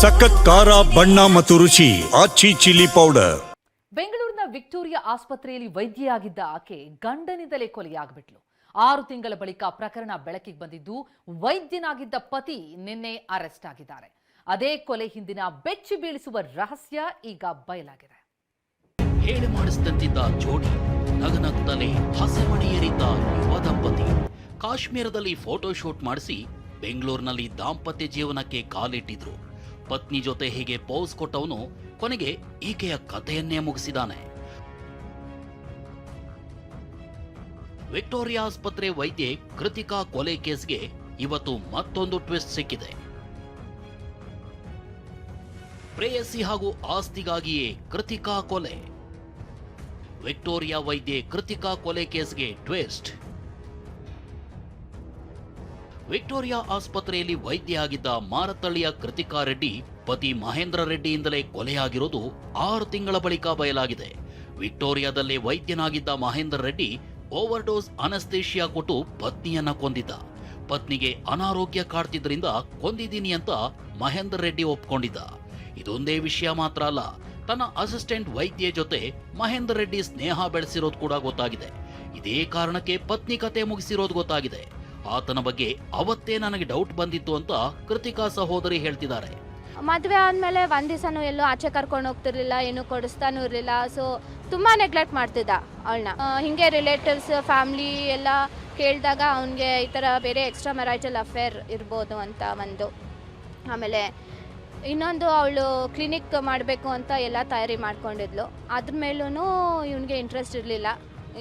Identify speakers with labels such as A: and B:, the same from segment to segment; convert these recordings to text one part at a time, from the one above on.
A: ಸಖತ್ ಖಾರ ಬಣ್ಣ ಮತ್ತು ರುಚಿ ಆಚಿ ಚಿಲ್ಲಿ ಪೌಡರ್.
B: ಬೆಂಗಳೂರಿನ ವಿಕ್ಟೋರಿಯಾ ಆಸ್ಪತ್ರೆಯಲ್ಲಿ ವೈದ್ಯೆಯಾಗಿದ್ದ ಆಕೆ ಗಂಡನಿಂದಲೇ ಕೊಲೆಯಾಗ್ಬಿಟ್ಲು. ಆರು ತಿಂಗಳ ಬಳಿಕ ಪ್ರಕರಣ ಬೆಳಕಿಗೆ ಬಂದಿದ್ದು ವೈದ್ಯನಾಗಿದ್ದ ಪತಿ ನಿನ್ನೆ ಅರೆಸ್ಟ್ ಆಗಿದ್ದಾರೆ. ಅದೇ ಕೊಲೆ ಹಿಂದಿನ ಬೆಚ್ಚಿ ಬೀಳಿಸುವ ರಹಸ್ಯ ಈಗ ಬಯಲಾಗಿದೆ.
C: ಹೇಳಿ ಮಾಡಿಸಿದಂತಿದ್ದ ಜೋಡಿ ನಗನಗ್ತಲೇ ಹಸೆಮಣಿ ಏರಿದ್ದ ಯುವ ದಂಪತಿ ಕಾಶ್ಮೀರದಲ್ಲಿ ಫೋಟೋಶೂಟ್ ಮಾಡಿಸಿ ಬೆಂಗಳೂರಿನಲ್ಲಿ ದಾಂಪತ್ಯ ಜೀವನಕ್ಕೆ ಕಾಲಿಟ್ಟಿದ್ರು. ಪತ್ನಿ ಜೊತೆ ಹೀಗೆ ಪೋಸ್ ಕೊಟ್ಟವನು ಕೊನೆಗೆ ಈಕೆಯ ಕಥೆಯನ್ನೇ ಮುಗಿಸಿದಾನೆ. ವಿಕ್ಟೋರಿಯಾ ಆಸ್ಪತ್ರೆ ವೈದ್ಯೆ ಕೃತಿಕಾ ಕೊಲೆ ಕೇಸ್ಗೆ ಇವತ್ತು ಮತ್ತೊಂದು ಟ್ವಿಸ್ಟ್ ಸಿಕ್ಕಿದೆ. ಪ್ರೇಯಸಿ ಹಾಗೂ ಆಸ್ತಿಗಾಗಿಯೇ ಕೃತಿಕಾ ಕೊಲೆ. ವಿಕ್ಟೋರಿಯಾ ವೈದ್ಯೆ ಕೃತಿಕಾ ಕೊಲೆ ಕೇಸ್ಗೆ ಟ್ವಿಸ್ಟ್. ವಿಕ್ಟೋರಿಯಾ ಆಸ್ಪತ್ರೆಯಲ್ಲಿ ವೈದ್ಯೆಯಾಗಿದ್ದ ಮಾರತಳ್ಳಿಯ ಕೃತಿಕಾ ರೆಡ್ಡಿ, ಪತಿ ಮಹೇಂದ್ರ ರೆಡ್ಡಿಯಿಂದಲೇ ಕೊಲೆಯಾಗಿರೋದು ಆರು ತಿಂಗಳ ಬಳಿಕ ಬಯಲಾಗಿದೆ. ವಿಕ್ಟೋರಿಯಾದಲ್ಲಿ ವೈದ್ಯನಾಗಿದ್ದ Mahendra Reddy over dose anaesthesia ಕೊಟ್ಟು ಪತ್ನಿಯನ್ನ ಕೊಂದಿದ್ದ. ಪತ್ನಿಗೆ ಅನಾರೋಗ್ಯ ಕಾಡ್ತಿದ್ರಿಂದ ಕೊಂದಿದ್ದೀನಿ ಅಂತ ಮಹೇಂದ್ರ ರೆಡ್ಡಿ ಒಪ್ಕೊಂಡಿದ್ದ. ಇದೊಂದೇ ವಿಷಯ ಮಾತ್ರ ಅಲ್ಲ, ತನ್ನ ಅಸಿಸ್ಟೆಂಟ್ ವೈದ್ಯ ಜೊತೆ ಮಹೇಂದ್ರ ರೆಡ್ಡಿ ಸ್ನೇಹ ಬೆಳೆಸಿರೋದು ಕೂಡ ಗೊತ್ತಾಗಿದೆ. ಇದೇ ಕಾರಣಕ್ಕೆ ಪತ್ನಿ ಕತೆ ಮುಗಿಸಿರೋದು ಗೊತ್ತಾಗಿದೆ. ಆತನ ಬಗ್ಗೆ ಅವತ್ತೇ ನನಗೆ ಡೌಟ್ ಬಂದಿತ್ತು ಅಂತ ಕೃತಿಕಾ ಸಹೋದರಿ ಹೇಳ್ತಿದ್ದಾರೆ.
D: ಮದುವೆ ಆದಮೇಲೆ ಒಂದು ದಿವಸನೂ ಎಲ್ಲೂ ಆಚೆ ಕರ್ಕೊಂಡು ಹೋಗ್ತಿರ್ಲಿಲ್ಲ, ಏನು ಕೊಡಿಸ್ತಾನೂ ಇರಲಿಲ್ಲ ಸೊ ತುಂಬ ನೆಗ್ಲೆಕ್ಟ್ ಮಾಡ್ತಿದ್ದ ಅವಳನ್ನ. ಹಿಂಗೆ ರಿಲೇಟಿವ್ಸ್ ಫ್ಯಾಮ್ಲಿ ಎಲ್ಲ ಕೇಳಿದಾಗ ಅವನಿಗೆ ಈ ಥರ ಬೇರೆ ಎಕ್ಸ್ಟ್ರಾ ಮೆರೈಟಲ್ ಅಫೇರ್ ಇರ್ಬೋದು ಅಂತ ಒಂದು. ಆಮೇಲೆ ಇನ್ನೊಂದು ಅವಳು ಕ್ಲಿನಿಕ್ ಮಾಡಬೇಕು ಅಂತ ಎಲ್ಲ ತಯಾರಿ ಮಾಡ್ಕೊಂಡಿದ್ಲು. ಅದ್ರ ಮೇಲೂ ಇವನಿಗೆ ಇಂಟ್ರೆಸ್ಟ್ ಇರಲಿಲ್ಲ.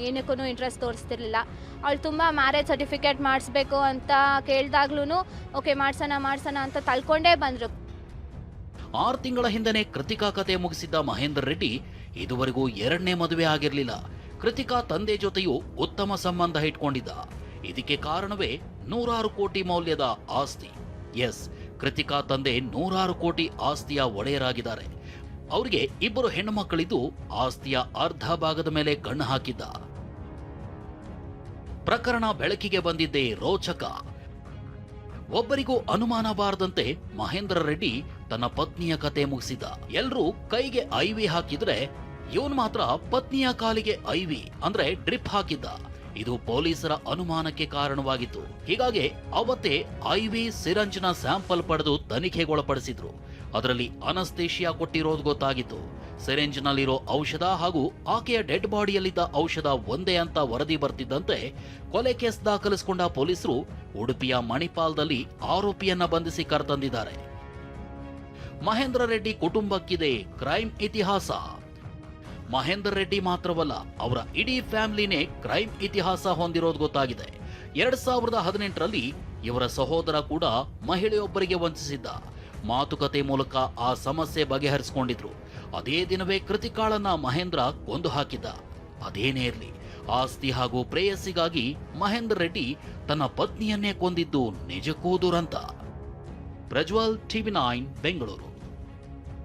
D: ಏನಕ್ಕೂ ಇಂಟ್ರೆಸ್ಟ್ ತೋರಿಸ್ತಿರ್ಲಿಲ್ಲ. ಅವಳು ತುಂಬ ಮ್ಯಾರೇಜ್ ಸರ್ಟಿಫಿಕೇಟ್ ಮಾಡಿಸ್ಬೇಕು ಅಂತ ಕೇಳಿದಾಗ್ಲೂ ಓಕೆ ಮಾಡ್ಸೋಣ ಮಾಡ್ಸೋಣ ಅಂತ ತಳ್ಕೊಂಡೇ ಬಂದರು.
C: ಆರು ತಿಂಗಳ ಹಿಂದೆ ಕೃತಿಕಾ ಕತೆ ಮುಗಿಸಿದ್ದ ಮಹೇಂದ್ರ ರೆಡ್ಡಿ ಇದುವರೆಗೂ ಎರಡನೇ ಮದುವೆ ಆಗಿರಲಿಲ್ಲ. ಕೃತಿಕಾ ತಂದೆ ಜೊತೆಯೂ ಉತ್ತಮ ಸಂಬಂಧ ಇಟ್ಕೊಂಡಿದ್ದ. ಇದಕ್ಕೆ ಕಾರಣವೇ ನೂರಾರು ಕೋಟಿ ಮೌಲ್ಯದ ಆಸ್ತಿ. ಎಸ್, ಕೃತಿಕಾ ತಂದೆ ನೂರಾರು ಕೋಟಿ ಆಸ್ತಿಯ ಒಡೆಯರಾಗಿದ್ದಾರೆ. ಅವರಿಗೆ ಇಬ್ಬರು ಹೆಣ್ಣು ಮಕ್ಕಳಿದ್ದು ಆಸ್ತಿಯ ಅರ್ಧ ಭಾಗದ ಮೇಲೆ ಕಣ್ಣು ಹಾಕಿದ್ದ. ಪ್ರಕರಣ ಬೆಳಕಿಗೆ ಬಂದಿದ್ದೇ ರೋಚಕ. ಒಬ್ಬರಿಗೂ ಅನುಮಾನ ಬಾರದಂತೆ ಮಹೇಂದ್ರ ರೆಡ್ಡಿ ತನ್ನ ಪತ್ನಿಯ ಕತೆ ಮುಗಿಸಿದ. ಎಲ್ರೂ ಕೈಗೆ ಐವಿ ಹಾಕಿದ್ರೆ ಇವನ್ ಮಾತ್ರ ಪತ್ನಿಯ ಕಾಲಿಗೆ ಐವಿ ಅಂದ್ರೆ ಡ್ರಿಪ್ ಹಾಕಿದ್ದ. ಇದು ಪೊಲೀಸರ ಅನುಮಾನಕ್ಕೆ ಕಾರಣವಾಗಿತ್ತು. ಹೀಗಾಗಿ ಅವತ್ತೇ ಐವಿ ಸಿರಂಜ್ನ ಸ್ಯಾಂಪಲ್ ಪಡೆದು ತನಿಖೆಗೊಳಪಡಿಸಿದ್ರು. ಅದರಲ್ಲಿ ಅನಸ್ತೇಷಿಯಾ ಕೊಟ್ಟಿರೋದು ಗೊತ್ತಾಗಿತ್ತು. ಸಿರೆಂಜ್ನಲ್ಲಿರೋ ಔಷಧ ಹಾಗೂ ಆಕೆಯ ಡೆಡ್ ಬಾಡಿಯಲ್ಲಿದ್ದ ಔಷಧ ಒಂದೇ ಅಂತ ವರದಿ ಬರ್ತಿದ್ದಂತೆ ಕೊಲೆ ಕೇಸ್ ದಾಖಲಿಸಿಕೊಂಡ ಪೊಲೀಸರು ಉಡುಪಿಯ ಮಣಿಪಾಲ್ದಲ್ಲಿ ಆರೋಪಿಯನ್ನ ಬಂಧಿಸಿ ಕರೆತಂದಿದ್ದಾರೆ. ಮಹೇಂದ್ರ ರೆಡ್ಡಿ ಕುಟುಂಬಕ್ಕಿದೆ. ಕ್ರೈಮ್ ಇತಿಹಾಸ. ಮಹೇಂದ್ರ ರೆಡ್ಡಿ ಮಾತ್ರವಲ್ಲ, ಅವರ ಇಡೀ ಫ್ಯಾಮಿಲಿನೇ ಕ್ರೈಮ್ ಇತಿಹಾಸ ಹೊಂದಿರೋದು ಗೊತ್ತಾಗಿದೆ. ಎರಡ್ ಸಾವಿರದ ಹದಿನೆಂಟರಲ್ಲಿ ಇವರ ಸಹೋದರ ಕೂಡ ಮಹಿಳೆಯೊಬ್ಬರಿಗೆ ವಂಚಿಸಿದ್ದ. ಮಾತುಕತೆ ಮೂಲಕ ಆ ಸಮಸ್ಯೆ ಬಗೆಹರಿಸಿಕೊಂಡಿದ್ರು. ಅದೇ ದಿನವೇ ಕೃತಿಕಾಳನ್ನ ಮಹೇಂದ್ರ ಕೊಂದು ಹಾಕಿದ್ದ. ಅದೇನೇ ಇರಲಿ, ಆಸ್ತಿ ಹಾಗೂ ಪ್ರೇಯಸ್ಸಿಗಾಗಿ ಮಹೇಂದ್ರ ರೆಡ್ಡಿ ತನ್ನ ಪತ್ನಿಯನ್ನೇ ಕೊಂದಿದ್ದು ನಿಜಕ್ಕೂ ದುರಂತ. Prajwal TV nine, Bengaluru.